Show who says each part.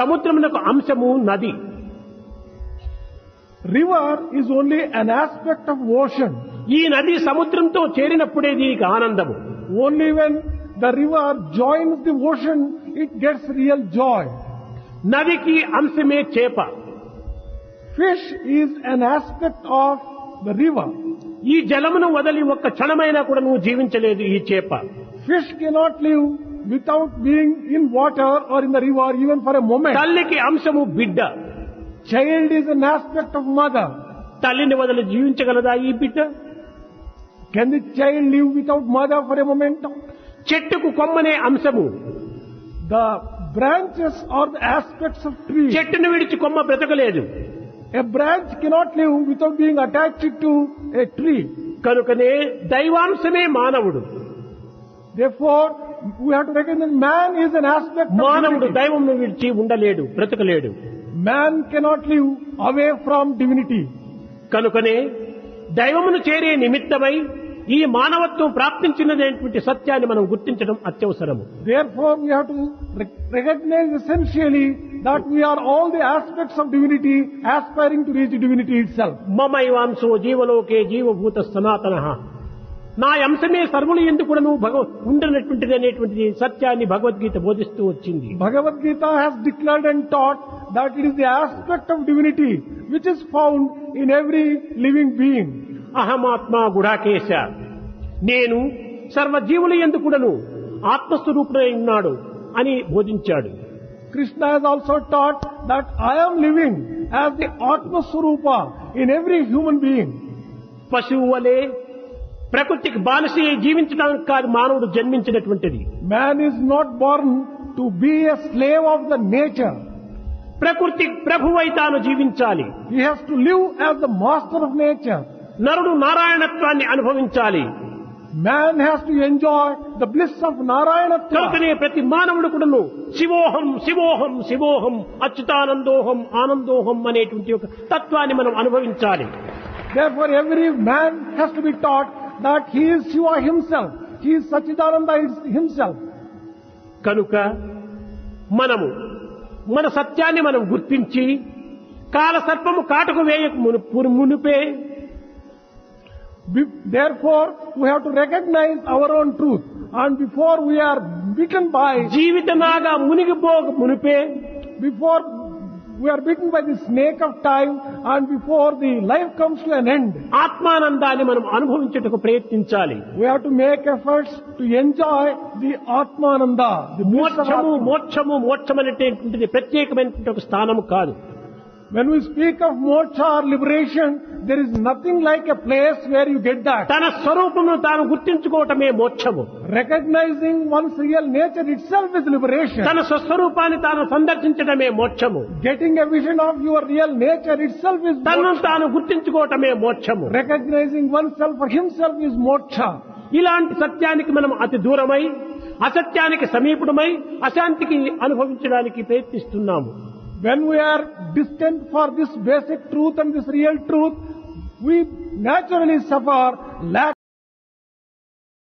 Speaker 1: సముద్రమునకు అంశము నది.
Speaker 2: River is only an aspect of ocean
Speaker 1: ఈ నది సముద్రంతో చేరినప్పుడే దీనికి ఆనందము.
Speaker 2: Only when the river join the ocean it gets real joy
Speaker 1: నదికి అంశమే చేప.
Speaker 2: Fish is an aspect of the river
Speaker 1: ఈ జలమును వదిలి ఒక్క క్షణమైనా కూడా నువ్వు జీవించలేదు ఈ చేప.
Speaker 2: Fish cannot live without being in water or in the river even for a moment.
Speaker 1: తల్లికి అంశము బిడ్డ
Speaker 2: Child is an aspect of mother.
Speaker 1: తల్లిని వదిలి జీవించగలదా ఈ బిడ్డ
Speaker 2: Can the child live without mother for a moment?
Speaker 1: చెట్టుకు కొమ్మనే అంశము
Speaker 2: The branches are the aspects of tree.
Speaker 1: చెట్టును విడిచి కొమ్మ బ్రతకలేదు
Speaker 2: A branch cannot live without being attached to a tree.
Speaker 1: కనుకనే దైవాంశమే మానవుడు
Speaker 2: Therefore, we have to recognize man is an aspect of
Speaker 1: మానవుడు
Speaker 2: divinity.
Speaker 1: దైవంను విడిచి ఉండలేడు బ్రతకలేడు
Speaker 2: Man cannot live away from divinity.
Speaker 1: కనుకనే దైవమును చేరే నిమిత్తమై ఈ మానవత్వం ప్రాప్తించినటువంటి సత్యాన్ని మనం గుర్తించడం అత్యవసరము
Speaker 2: Therefore, we have to rec- recognize essentially that we are all the aspects of divinity aspiring to reach divinity itself.
Speaker 1: మమైవాంశో జీవలోకే జీవభూత సనాతన నా అంశమే సర్వులు ఎందుకు కూడా నువ్వు అనేటువంటిది సత్యాన్ని భగవద్గీత బోధిస్తూ వచ్చింది.
Speaker 2: Bhagavad Gita has declared and taught that is the aspect of divinity which is found in every living being
Speaker 1: అహమాత్మ Gudakesha నేను సర్వజీవులు ఎందుకు కూడాను ఉన్నాడు అని బోధించాడు.
Speaker 2: Krishna has also taught that I'm living as the ఆత్మస్వరూప ఇన్ ఎవ్రీ హ్యూమన్ బీయింగ్
Speaker 1: పశువు వలే ప్రకృతికి బానిసి జీవించడం కాదు మానవుడు జన్మించినటువంటిది.
Speaker 2: Man is not born to be a slave of the nature
Speaker 1: ప్రకృతి ప్రభు తాను జీవించాలి.
Speaker 2: He has to live as the master of nature
Speaker 1: నరుడు నారాయణత్వాన్ని అనుభవించాలి.
Speaker 2: Man has to enjoy the bliss of
Speaker 1: Narayana ప్రతి మానవుడు కూడాను శివోహం శివోహం శివోహం అచ్యుతానందోహం ఆనందోహం అనేటువంటి ఒక తత్వాన్ని మనం అనుభవించాలి.
Speaker 2: For every man has to be taught that he Shiva himself he Satchidananda himself
Speaker 1: కనుక మనము మన సత్యాన్ని మనం గుర్తించి కాల సర్పము కాటకు వేయ మునిపే
Speaker 2: therefore we have to recognise our own truth and before we are bitten by
Speaker 1: జీవిత నాగా మునిగిపో మునిపే
Speaker 2: before we are bitten by the snake of time, and before the life comes to an end,
Speaker 1: ఆత్మానందాన్ని మనం అనుభవించుటకు ప్రయత్నించాలి
Speaker 2: we have to make efforts to enjoy the Atmananda, the bliss of
Speaker 1: మోక్షము. మోక్షము మోక్షం అనేటువంటిది ప్రత్యేకమైనటువంటి ఒక స్థానము కాదు
Speaker 2: When we speak of moksha or liberation, there is nothing like a place where you get that.
Speaker 1: తన స్వరూపమును తాను గుర్తించుకోవటమే మోక్షము
Speaker 2: Recognizing one's real nature itself is liberation.
Speaker 1: తన స్వస్వరూపాన్ని తాను సందర్శించడమే మోక్షము
Speaker 2: Getting a vision of your real nature itself is
Speaker 1: తనను
Speaker 2: moksha.
Speaker 1: తాను గుర్తించుకోవటమే మోక్షము
Speaker 2: Recognizing oneself for himself is moksha.
Speaker 1: ఇలాంటి సత్యానికి మనం అతి దూరమై అసత్యానికి సమీపుడమై అశాంతికి అనుభవించడానికి ప్రయత్నిస్తున్నాము
Speaker 2: When we are distant for this basic truth and this real truth, we naturally suffer lack